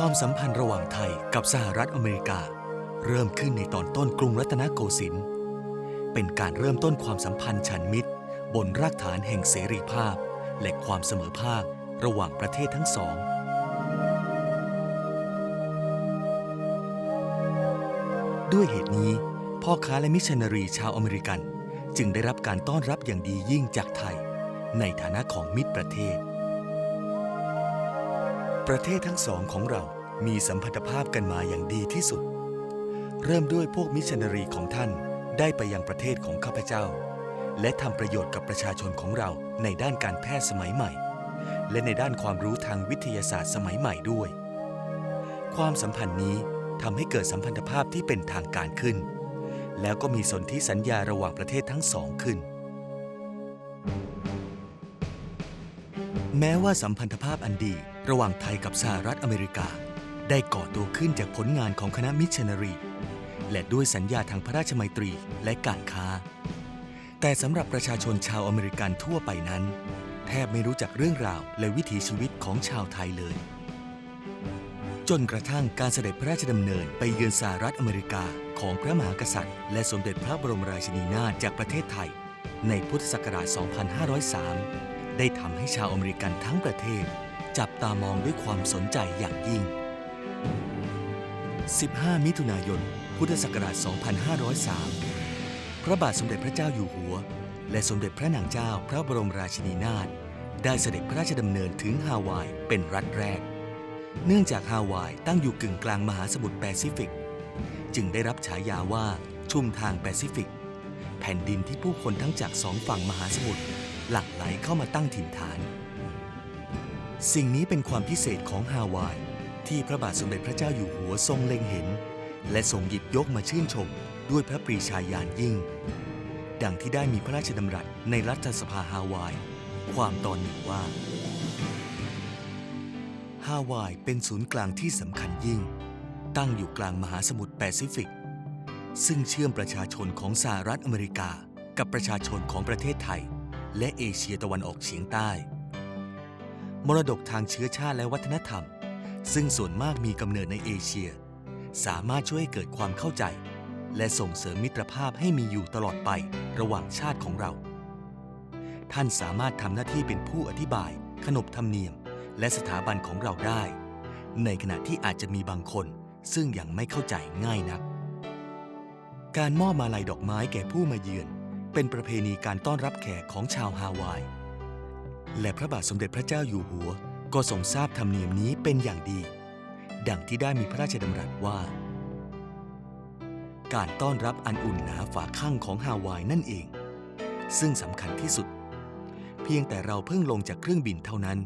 ความสัมพันธ์ระหว่างไทยกับสหรัฐอเมริกา เริ่มขึ้นในตอนต้นกรุงรัตนโกสินทร์เป็นการเริ่มต้นความสัมพันธ์ฉันมิตร บนรากฐานแห่งเสรีภาพ และความเสมอภาคระหว่างประเทศทั้งสองด้วยเหตุนี้ พ่อค้าและมิชชันนารีชาวอเมริกัน จึงได้รับการต้อนรับอย่างดียิ่งจากไทย ในฐานะของมิตรประเทศ ประเทศทั้งสองของเรามีสัมพันธภาพกันมาอย่างดีที่สุด เริ่มด้วยพวกมิชชันนารีของท่านได้ไปยังประเทศของข้าพเจ้า และทำประโยชน์กับประชาชนของเราในด้านการแพทย์สมัยใหม่ และในด้านความรู้ทางวิทยาศาสตร์สมัยใหม่ด้วย ความสัมพันธ์นี้ทำให้เกิดสัมพันธภาพที่เป็นทางการขึ้น แล้วก็มีสนธิสัญญาระหว่างประเทศทั้งสองขึ้น แม้ว่าสัมพันธภาพอันดีระหว่างไทยกับสหรัฐอเมริกา ได้ก่อตัวขึ้นจากผลงานของคณะมิชชันนารี และด้วยสัญญาทางพระราชมัยตรีและการค้า แต่สำหรับประชาชนชาวอเมริกันทั่วไปนั้น แทบไม่รู้จักเรื่องราวและวิถีชีวิตของชาวไทยเลย จนกระทั่งการเสด็จพระราชดำเนินไปเยือนสหรัฐอเมริกาของพระมหากษัตริย์ และสมเด็จพระบรมราชินีนาถจากประเทศไทย ในพุทธศักราช 2503 ได้ทำให้ชาวอเมริกันทั้งประเทศ จับตามองด้วยความสนใจอย่างยิ่ง 15 มิถุนายน พุทธศักราช 2503 พระบาทสมเด็จพระเจ้าอยู่หัว และสมเด็จพระนางเจ้าพระบรมราชินีนาถได้เสด็จพระราชดำเนินถึงฮาวายเป็นรัฐแรก เนื่องจากฮาวายตั้งอยู่กึ่งกลางมหาสมุทรแปซิฟิก จึงได้รับฉายาว่าชุมทางแปซิฟิก แผ่นดินที่ผู้คนทั้งจากสองฝั่งมหาสมุทร หลั่งไหลเข้ามาตั้งถิ่นฐาน สิ่งนี้เป็นความพิเศษของฮาวาย ที่พระบาทสมเด็จพระเจ้าอยู่หัวทรงเล็งเห็น และทรงหยิบยกมาชื่นชม ด้วยพระปรีชาญาณยิ่ง ดังที่ได้มีพระราชดำรัสในรัฐสภาฮาวาย ความตอนหนึ่งว่าฮาวายเป็นศูนย์กลางที่สำคัญยิ่ง ตั้งอยู่กลางมหาสมุทรแปซิฟิก ซึ่งเชื่อมประชาชนของสหรัฐอเมริกา กับประชาชนของประเทศไทย และเอเชียตะวันออกเฉียงใต้ มรดกทางเชื้อชาติและวัฒนธรรม ซึ่งส่วนมากมีกำเนิดในเอเชีย สามารถช่วยให้เกิดความเข้าใจ และส่งเสริมมิตรภาพให้มีอยู่ตลอดไประหว่างชาติของเรา ท่านสามารถทำหน้าที่เป็นผู้อธิบาย ขนบธรรมเนียม และสถาบันของเราได้ ในขณะที่อาจจะมีบางคน ซึ่งยังไม่เข้าใจง่ายนัก การมอบมาลัยดอกไม้แก่ผู้มาเยือน เป็นประเพณีการต้อนรับแขกของชาวฮาวาย และพระบาทสมเด็จพระเจ้าอยู่หัว ก็ทรงทราบธรรมเนียมนี้เป็นอย่างดี ดังที่ได้มีพระราชดำรัสว่า การต้อนรับอันอุ่นหนาฝาข้างของฮาวายนั่นเอง ซึ่งสำคัญที่สุด เพียงแต่เราเพิ่งลงจากเครื่องบินเท่านั้น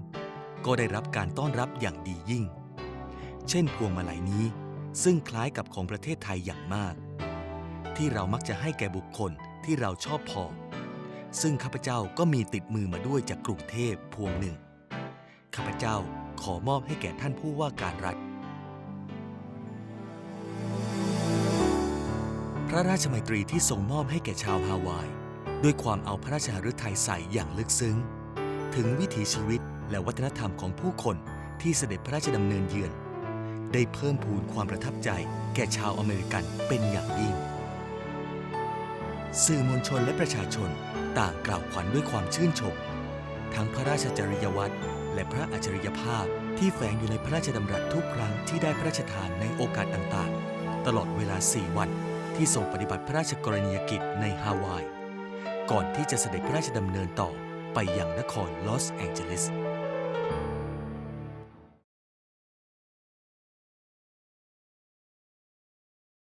ก็ได้รับการต้อนรับอย่างดียิ่ง เช่นพวงมาลัยนี้ซึ่งคล้ายกับของประเทศไทยอย่างมาก ที่เรามักจะให้แก่บุคคล ที่เราชอบพอ ซึ่งข้าพเจ้าก็มีติดมือมาด้วยจากกรุงเทพพวงหนึ่ง ข้าพเจ้าขอมอบให้แก่ท่านผู้ว่าการรัฐ พระราชมัยตรีที่ทรงมอบให้แก่ชาวฮาวาย ด้วยความเอาพระราชหฤทัยใส่อย่างลึกซึ้ง ถึงวิถีชีวิตและวัฒนธรรมของผู้คนที่เสด็จพระราชดำเนินเยือน ได้เพิ่มพูนความประทับใจแก่ชาวอเมริกันเป็นอย่างยิ่ง สื่อมวลชนและประชาชนต่างกล่าวขวัญด้วยความชื่นชม ทั้งพระราชจริยวัตรและพระอัจฉริยภาพที่แฝงอยู่ในพระราชดำรัสทุกครั้งที่ได้พระราชทานในโอกาสต่างๆ ตลอดเวลา 4 วันที่ทรงปฏิบัติพระราชกรณียกิจในฮาวาย ก่อนที่จะเสด็จพระราชดำเนินต่อไปยังนครลอสแองเจลิส